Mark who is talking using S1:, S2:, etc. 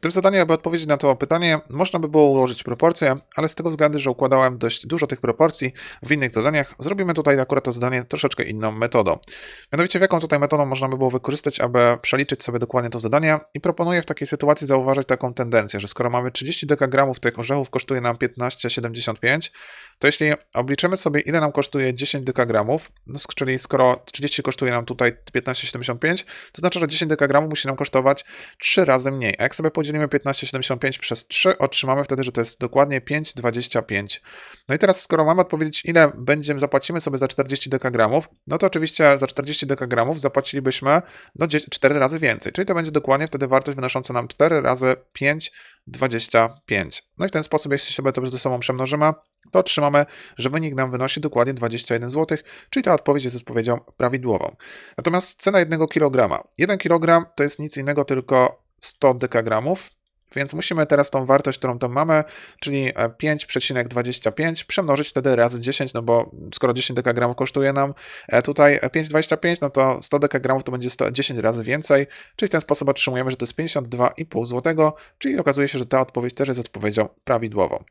S1: W tym zadaniu, aby odpowiedzieć na to pytanie, można by było ułożyć proporcje, ale z tego względu, że układałem dość dużo tych proporcji w innych zadaniach, zrobimy tutaj akurat to zadanie troszeczkę inną metodą. Mianowicie, w jaką tutaj metodą można by było wykorzystać, aby przeliczyć sobie dokładnie to zadanie i proponuję w takiej sytuacji zauważyć taką tendencję, że skoro mamy 30 dekagramów tych orzechów kosztuje nam 15,75, to jeśli obliczymy sobie, ile nam kosztuje 10 dekagramów, no, czyli skoro 30 kosztuje nam tutaj 15,75, to znaczy, że 10 dekagramów musi nam kosztować 3 razy mniej. A jak sobie podzielimy 15,75 przez 3, otrzymamy wtedy, że to jest dokładnie 5,25. No i teraz, skoro mamy odpowiedzieć, ile będziemy, zapłacimy sobie za 40 dekagramów, no to oczywiście za 40 dekagramów zapłacilibyśmy no, 4 razy więcej, czyli to będzie dokładnie wtedy wartość wynosząca nam 4 razy 5,25. No i w ten sposób, jeśli sobie to ze sobą przemnożymy, to otrzymamy, że wynik nam wynosi dokładnie 21 zł, czyli ta odpowiedź jest odpowiedzią prawidłową. Natomiast cena 1 kg. 1 kg to jest nic innego tylko 100 dekagramów, więc musimy teraz tą wartość, którą tam mamy, czyli e, 5,25 przemnożyć wtedy razy 10, no bo skoro 10 dekagramów kosztuje nam e, tutaj e, 5,25, no to 100 dekagramów to będzie 100, 10 razy więcej, czyli w ten sposób otrzymujemy, że to jest 52,5 zł, czyli okazuje się, że ta odpowiedź też jest odpowiedzią prawidłową.